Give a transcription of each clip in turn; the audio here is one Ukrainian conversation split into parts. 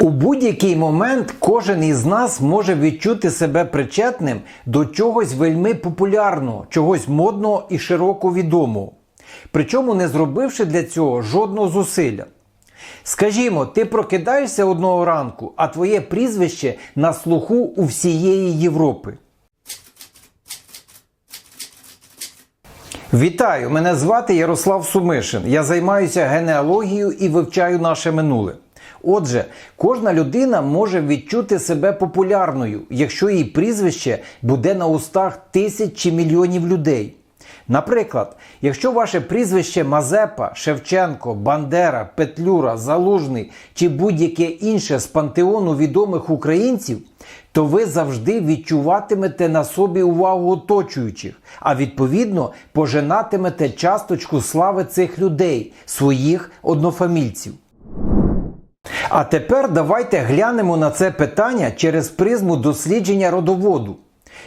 У будь-який момент кожен із нас може відчути себе причетним до чогось вельми популярного, чогось модного і широко відомого. Причому не зробивши для цього жодного зусилля. Скажімо, ти прокидаєшся одного ранку, а твоє прізвище на слуху у всієї Європи. Вітаю! Мене звати Ярослав Сумишин. Я займаюся генеалогією і вивчаю наше минуле. Отже, кожна людина може відчути себе популярною, якщо її прізвище буде на устах тисяч чи мільйонів людей. Наприклад, якщо ваше прізвище Мазепа, Шевченко, Бандера, Петлюра, Залужний чи будь-яке інше з пантеону відомих українців, то ви завжди відчуватимете на собі увагу оточуючих, а відповідно пожинатимете часточку слави цих людей, своїх однофамільців. А тепер давайте глянемо на це питання через призму дослідження родоводу.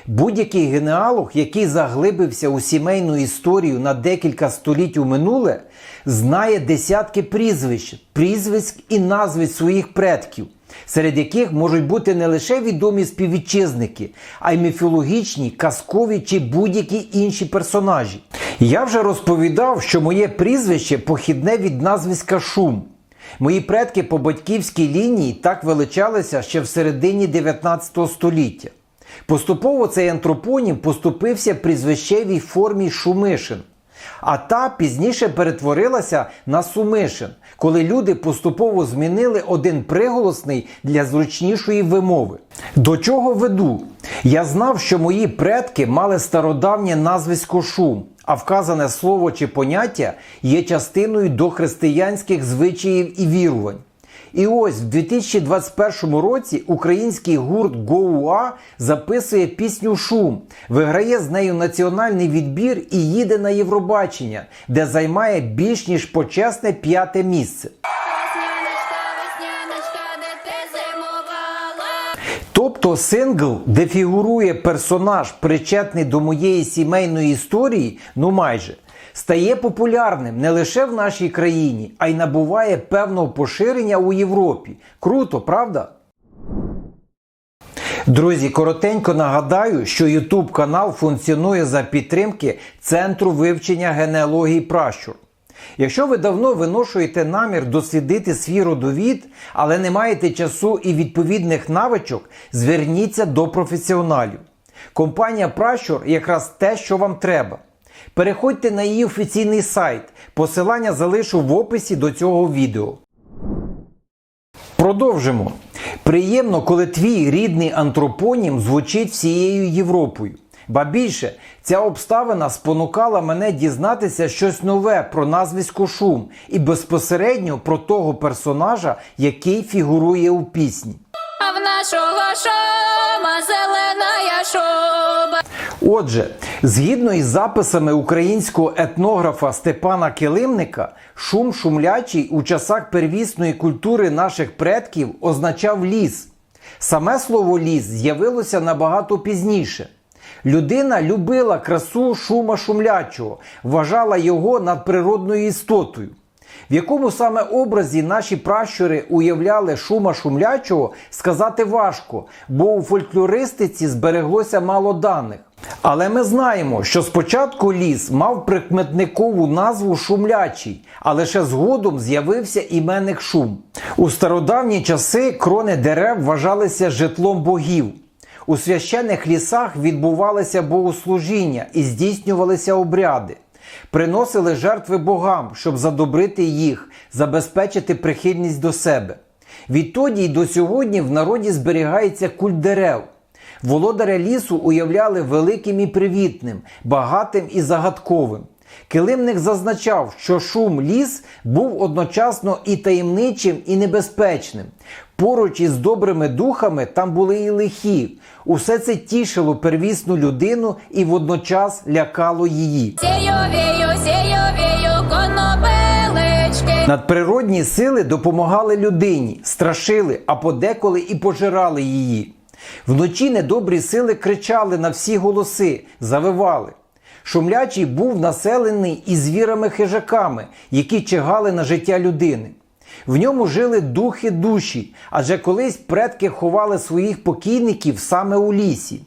Будь-який генеалог, який заглибився у сімейну історію на декілька століть у минуле, знає десятки прізвищ, прізвиськ і назви своїх предків, серед яких можуть бути не лише відомі співвітчизники, а й міфологічні, казкові чи будь-які інші персонажі. Я вже розповідав, що моє прізвище похідне від назвиська Шум. Мої предки по батьківській лінії так величалися ще в середині 19 століття. Поступово цей антропонім поступився прізвищевій формі Шумишин, а та пізніше перетворилася на Сумишин, коли люди поступово змінили один приголосний для зручнішої вимови. До чого веду? Я знав, що мої предки мали стародавнє назвисько Шум, а вказане слово чи поняття є частиною дохристиянських звичаїв і вірувань. І ось в 2021 році український гурт Гоуа записує пісню Шум, виграє з нею національний відбір і їде на Євробачення, де займає більш ніж почесне п'яте місце. Тобто сингл, де фігурує персонаж, причетний до моєї сімейної історії, ну майже, стає популярним не лише в нашій країні, а й набуває певного поширення у Європі. Круто, правда? Друзі, коротенько нагадаю, що YouTube канал функціонує за підтримки Центру вивчення генеалогії пращур. Якщо ви давно виношуєте намір дослідити свій родовід, але не маєте часу і відповідних навичок, зверніться до професіоналів. Компанія Пращур якраз те, що вам треба. Переходьте на її офіційний сайт. Посилання залишу в описі до цього відео. Продовжимо. Приємно, коли твій рідний антропонім звучить всією Європою. Ба більше, ця обставина спонукала мене дізнатися щось нове про назвисько Шум і безпосередньо про того персонажа, який фігурує у пісні. А в нашого шома зелена шоба. Отже, згідно із записами українського етнографа Степана Килимника, шум шумлячий у часах первісної культури наших предків означав ліс. Саме слово ліс з'явилося набагато пізніше. Людина любила красу шума шумлячого, вважала його надприродною істотою. В якому саме образі наші пращури уявляли шума шумлячого, сказати важко, бо у фольклористиці збереглося мало даних. Але ми знаємо, що спочатку ліс мав прикметникову назву шумлячий, а лише згодом з'явився іменник шум. У стародавні часи крони дерев вважалися житлом богів. У священних лісах відбувалися богослужіння і здійснювалися обряди. Приносили жертви богам, щоб задобрити їх, забезпечити прихильність до себе. Відтоді й до сьогодні в народі зберігається культ дерев. Володаря лісу уявляли великим і привітним, багатим і загадковим. Килимник зазначав, що шум ліс був одночасно і таємничим, і небезпечним. Поруч із добрими духами там були і лихі. Усе це тішило первісну людину і водночас лякало її. Сію-вію, сію-вію. Надприродні сили допомагали людині, страшили, а подеколи і пожирали її. Вночі недобрі сили кричали на всі голоси, завивали. Шумлячий був населений і звірами-хижаками, які чигали на життя людини. В ньому жили духи душі, адже колись предки ховали своїх покійників саме у лісі.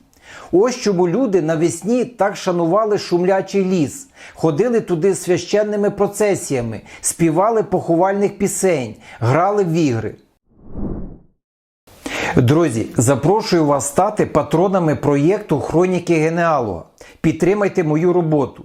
Ось чому люди навесні так шанували шумлячий ліс, ходили туди священними процесіями, співали поховальних пісень, грали в ігри. Друзі, запрошую вас стати патронами проєкту Хроніки Генеалога. Підтримайте мою роботу.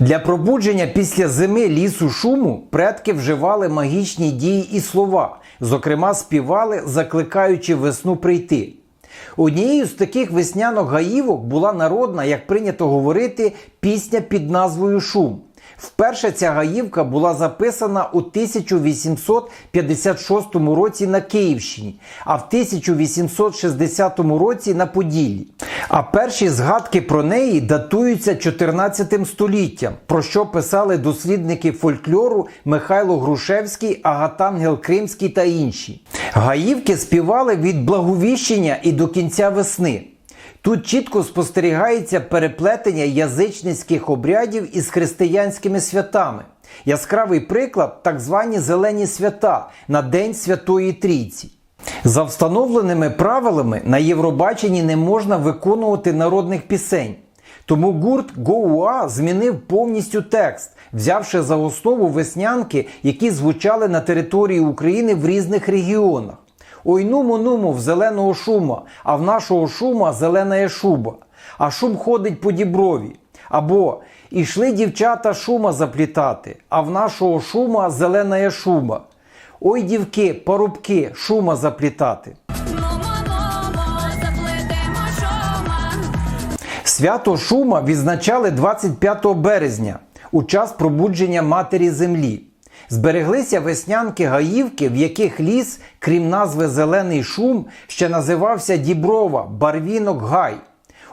Для пробудження після зими лісу шуму предки вживали магічні дії і слова, зокрема співали, закликаючи весну прийти. Однією з таких весняних гаївок була народна, як прийнято говорити, пісня під назвою Шум. Вперше ця гаївка була записана у 1856 році на Київщині, а в 1860 році на Поділлі. А перші згадки про неї датуються 14 століттям, про що писали дослідники фольклору Михайло Грушевський, Агатангел Кримський та інші. Гаївки співали від благовіщення і до кінця весни. Тут чітко спостерігається переплетення язичницьких обрядів із християнськими святами. Яскравий приклад так звані зелені свята на День Святої Трійці. За встановленими правилами на Євробаченні не можна виконувати народних пісень. Тому гурт Гоуа змінив повністю текст, взявши за основу веснянки, які звучали на території України в різних регіонах. Ой нуму нуму в зеленого шума, а в нашого шума зелена є шуба, а шум ходить по діброві. Або ішли дівчата шума заплітати, а в нашого шума зелена є шуба. Ой, дівки, парубки, шума заплітати. Свято Шума відзначали 25 березня у час пробудження матері землі. Збереглися веснянки гаївки, в яких ліс, крім назви Зелений шум, ще називався Діброва, Барвінок Гай.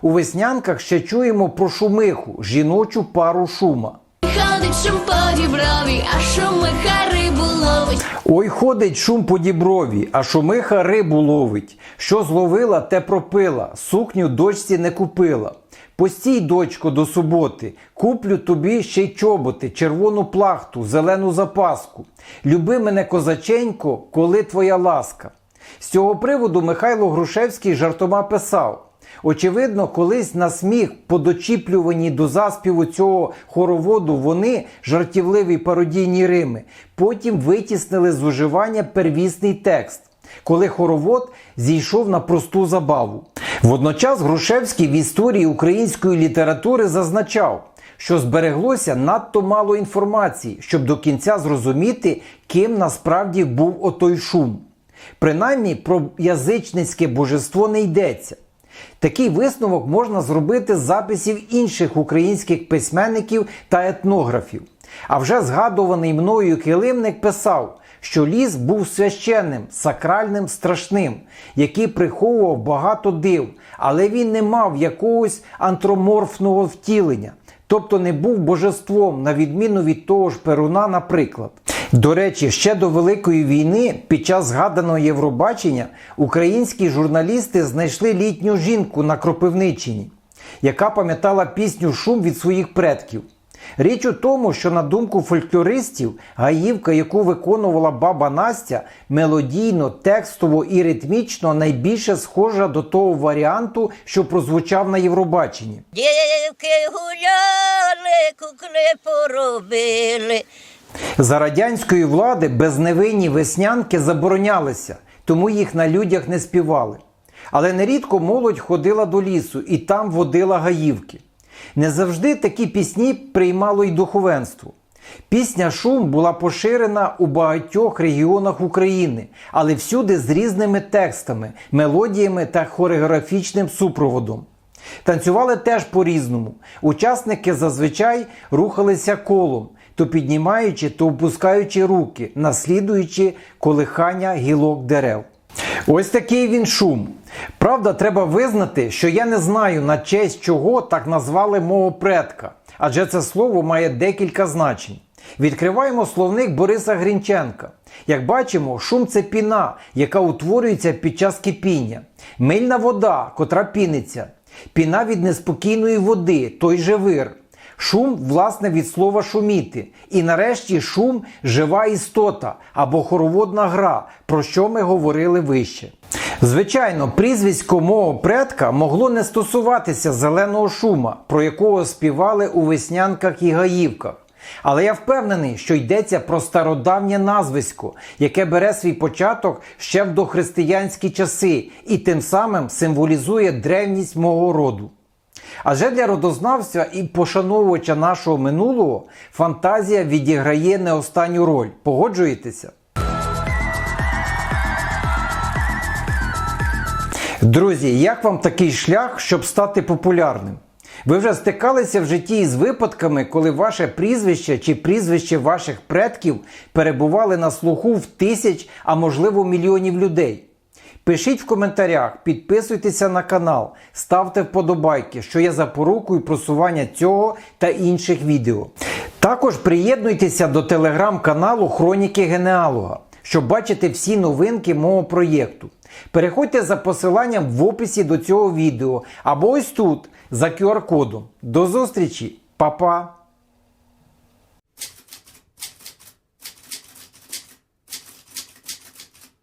У веснянках ще чуємо про шумиху, жіночу пару шума. Ходить шум по діброві, а шумиха рибу ловить. Ой, ходить шум по діброві, а шумиха рибу ловить. Що зловила, те пропила, сукню дочці не купила. Постій, дочко, до суботи, куплю тобі ще й чоботи, червону плахту, зелену запаску. Люби мене, козаченько, коли твоя ласка. З цього приводу Михайло Грушевський жартома писав. Очевидно, колись на сміх, подочіплювані до заспіву цього хороводу, вони, жартівливі пародійні рими, потім витіснили з уживання первісний текст, коли хоровод зійшов на просту забаву. Водночас Грушевський в історії української літератури зазначав, що збереглося надто мало інформації, щоб до кінця зрозуміти, ким насправді був отой шум. Принаймні про язичницьке божество не йдеться. Такий висновок можна зробити з записів інших українських письменників та етнографів. А вже згадуваний мною килимник писав, що ліс був священним, сакральним, страшним, який приховував багато див, але він не мав якогось антроморфного втілення, тобто не був божеством, на відміну від того ж Перуна, наприклад. До речі, ще до Великої війни, під час згаданого Євробачення, українські журналісти знайшли літню жінку на Кропивниччині, яка пам'ятала пісню Шум від своїх предків. Річ у тому, що на думку фольклористів, гаївка, яку виконувала баба Настя, мелодійно, текстово і ритмічно найбільше схожа до того варіанту, що прозвучав на Євробаченні. Дівки гуляли, кукли поробили. За радянської влади безневинні веснянки заборонялися, тому їх на людях не співали. Але нерідко молодь ходила до лісу і там водила гаївки. Не завжди такі пісні приймало й духовенство. Пісня Шум була поширена у багатьох регіонах України, але всюди з різними текстами, мелодіями та хореографічним супроводом. Танцювали теж по-різному. Учасники зазвичай рухалися колом, то піднімаючи, то опускаючи руки, наслідуючи колихання гілок дерев. Ось такий він шум. Правда, треба визнати, що я не знаю на честь чого так назвали мого предка, адже це слово має декілька значень. Відкриваємо словник Бориса Грінченка. Як бачимо, шум це піна, яка утворюється під час кипіння, мильна вода, котра піниться, піна від неспокійної води, той же вир. Шум, власне, від слова шуміти. І нарешті шум жива істота або хороводна гра, про що ми говорили вище. Звичайно, прізвисько мого предка могло не стосуватися зеленого шума, про якого співали у веснянках і гаївках. Але я впевнений, що йдеться про стародавнє назвисько, яке бере свій початок ще в дохристиянські часи і тим самим символізує древність мого роду. Адже для родознавця і пошановувача нашого минулого фантазія відіграє не останню роль. Погоджуєтеся? Друзі, як вам такий шлях, щоб стати популярним? Ви вже стикалися в житті із випадками, коли ваше прізвище чи прізвище ваших предків перебували на слуху в тисяч, а можливо мільйонів людей. Пишіть в коментарях, підписуйтеся на канал, ставте вподобайки, що є запорукою просування цього та інших відео. Також приєднуйтеся до телеграм-каналу Хроніки Генеалога, щоб бачити всі новинки мого проєкту. Переходьте за посиланням в описі до цього відео або ось тут за QR-кодом. До зустрічі, Па-па!